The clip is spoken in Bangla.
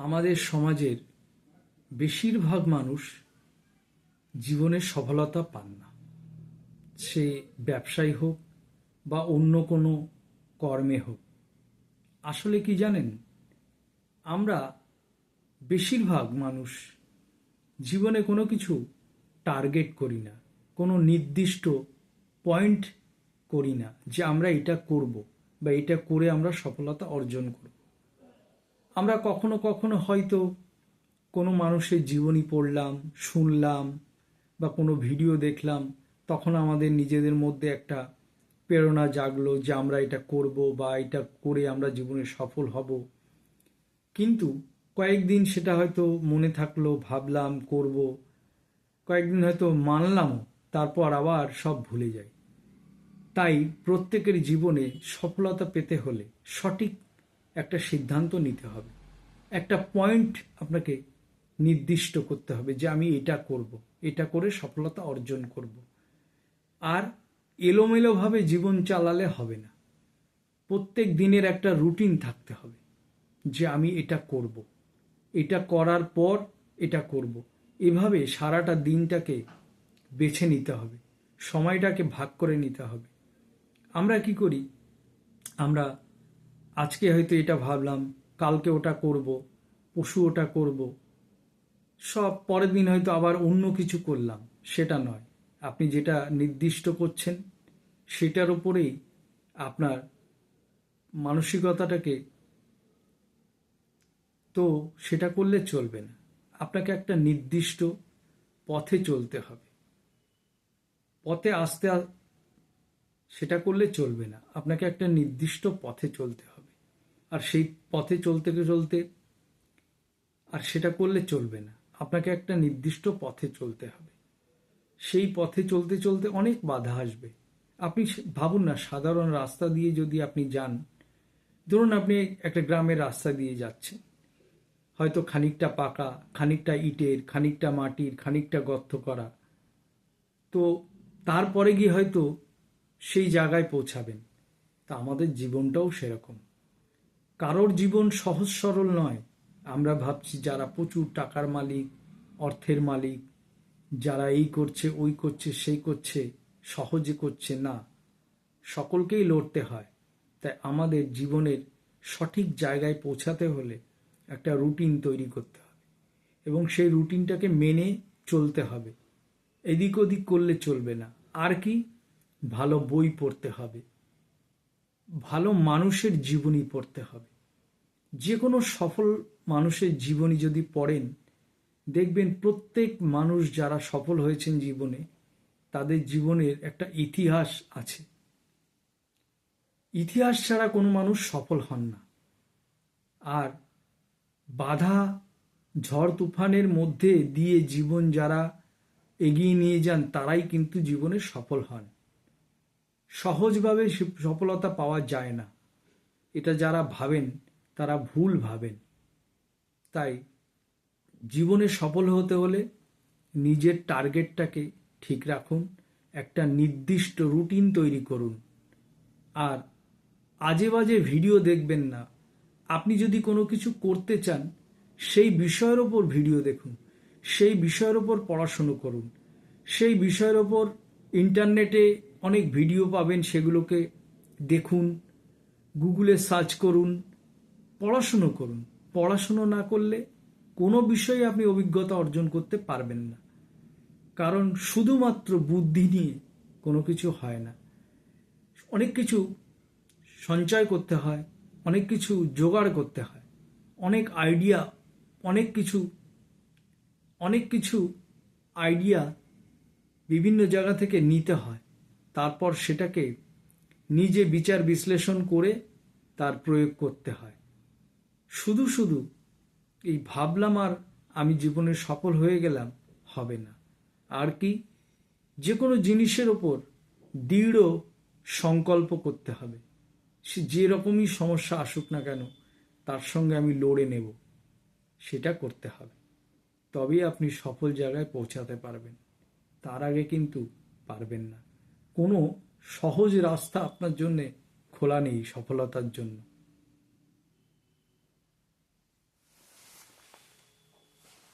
আমাদের সমাজের বেশিরভাগ মানুষ জীবনে সফলতা পান না। সে ব্যবসায়ী হোক বা অন্য কোনো কর্মে হোক। আসলে কি জানেন? আমরা বেশিরভাগ মানুষ জীবনে কোনো কিছু টার্গেট করি না, কোনো নির্দিষ্ট পয়েন্ট করি না যে আমরা এটা করব বা এটা করে আমরা সফলতা অর্জন করব। আমরা কখনো কখনো হয়তো কোনো মানুষের জীবনী পড়লাম, শুনলাম বা কোনো ভিডিও দেখলাম, তখন আমাদের নিজেদের মধ্যে একটা প্রেরণা জাগলো যে আমরা এটা করব বা এটা করে আমরা জীবনে সফল হব। কিন্তু কয়েকদিন সেটা হয়তো মনে থাকল, ভাবলাম, করব। কয়েকদিন হয়তো মানলামও, তারপর আবার সব ভুলে যাই। তাই প্রত্যেকের জীবনে সফলতা পেতে হলে সঠিক একটা সিদ্ধান্ত নিতে হবে। একটা পয়েন্ট আপনাকে নির্দিষ্ট করতে হবে যে আমি এটা করব, এটা করে সফলতা অর্জন করব। আর এলোমেলোভাবে জীবন চালালে হবে না। প্রত্যেক দিনের একটা রুটিন থাকতে হবে যে আমি এটা করব। এটা করার পর এটা করব। এভাবে সারাটা দিনটাকে বেছে নিতে হবে, সময়টাকে ভাগ করে নিতে হবে। আমরা কি করি? আমরা আজকে হয়তো এটা ভাবলাম, কালকে ওটা করব পশু ওটা করব। সব পরের দিন হয়তো আবার অন্য কিছু করলাম, সেটা নয়। আপনি যেটা নির্দিষ্ট করছেন, সেটার উপরেই আপনার মানসিকতাটাকে তো সেটা করলে চলবে না। আপনাকে একটা নির্দিষ্ট পথে চলতে হবে। পথে আসতে সেটা করলে চলবে না। আপনাকে একটা নির্দিষ্ট পথে চলতে হবে। আর সেই পথে চলতে চলতে আর সেটা করলে চলবে না। আপনাকে একটা নির্দিষ্ট পথে চলতে হবে। সেই পথে চলতে চলতে অনেক বাধা আসবে। আপনি ভাবুন না, সাধারণ রাস্তা দিয়ে যদি আপনি যান, ধরুন আপনি একটা গ্রামের রাস্তা দিয়ে যাচ্ছেন। হয়তো খানিকটা পাকা, খানিকটা ইটের, খানিকটা মাটির, খানিকটা গর্ত করা। তো তারপরে গিয়ে হয়তো সেই জায়গায় পৌঁছাবেন। তা আমাদের জীবনটাও সেরকম। কারোর জীবন সহজ সরল নয়। আমরা ভাবছি যারা প্রচুর টাকার মালিক, অর্থের মালিক, যারা এই করছে, ওই করছে, সেই করছে, সহজে করছে না। সকলকেই লড়তে হয়। তাই আমাদের জীবনের সঠিক জায়গায় পৌঁছাতে হলে একটা রুটিন তৈরি করতে হবে এবং সেই রুটিনটাকে মেনে চলতে হবে। এদিক ওদিক করলে চলবে না। আর কি? ভালো বই পড়তে হবে। ভালো মানুষের জীবনী পড়তে হবে। যে কোনো সফল মানুষের জীবনী যদি পড়েন, দেখবেন প্রত্যেক মানুষ যারা সফল হয়েছেন জীবনে, তাদের জীবনের একটা ইতিহাস আছে। ইতিহাস ছাড়া কোনো মানুষ সফল হন না। আর বাধা, ঝড় তুফানের মধ্যে দিয়ে জীবন যারা এগিয়ে নিয়ে যান, তারাই কিন্তু জীবনে সফল হন। সহজভাবে সফলতা পাওয়া যায় না। এটা যারা ভাবেন তারা ভুল ভাবেন। তাই জীবনে সফল হতে হলে নিজের টার্গেটটাকে ঠিক রাখুন, একটা নির্দিষ্ট রুটিন তৈরি করুন। আর আজে বাজে ভিডিও দেখবেন না। আপনি যদি কোনো কিছু করতে চান, সেই বিষয়ের ওপর ভিডিও দেখুন, সেই বিষয়ের ওপর পড়াশুনো করুন, সেই বিষয়ের ওপর ইন্টারনেটে অনেক ভিডিও পাবেন, সেগুলোকে দেখুন, গুগলে সার্চ করুন পড়াশুনো করুন। পড়াশুনো না করলে কোনো বিষয়ে আপনি অভিজ্ঞতা অর্জন করতে পারবেন না। কারণ শুধুমাত্র বুদ্ধি নিয়ে কোনো কিছু হয় না। অনেক কিছু সঞ্চয় করতে হয়, অনেক কিছু জোগাড় করতে হয়, অনেক আইডিয়া অনেক কিছু অনেক কিছু আইডিয়া বিভিন্ন জায়গা থেকে নিতে হয়। তারপর সেটাকে নিজে বিচার বিশ্লেষণ করে তার প্রয়োগ করতে হয়। শুধু শুধু এই ভাবলাম আর আমি জীবনে সফল হয়ে গেলাম হবে না। আর কি? যে কোনো জিনিসের ওপর দৃঢ় সংকল্প করতে হবে। সে যে রকমই সমস্যা আসুক না কেন, তার সঙ্গে আমি লড়ে নেব। সেটা করতে হবে। তবেই আপনি সফল জায়গায় পৌঁছাতে পারবেন। তার আগে কিন্তু পারবেন না। কোনো সহজ রাস্তা আপনার জন্যে খোলা নেই সফলতার জন্য।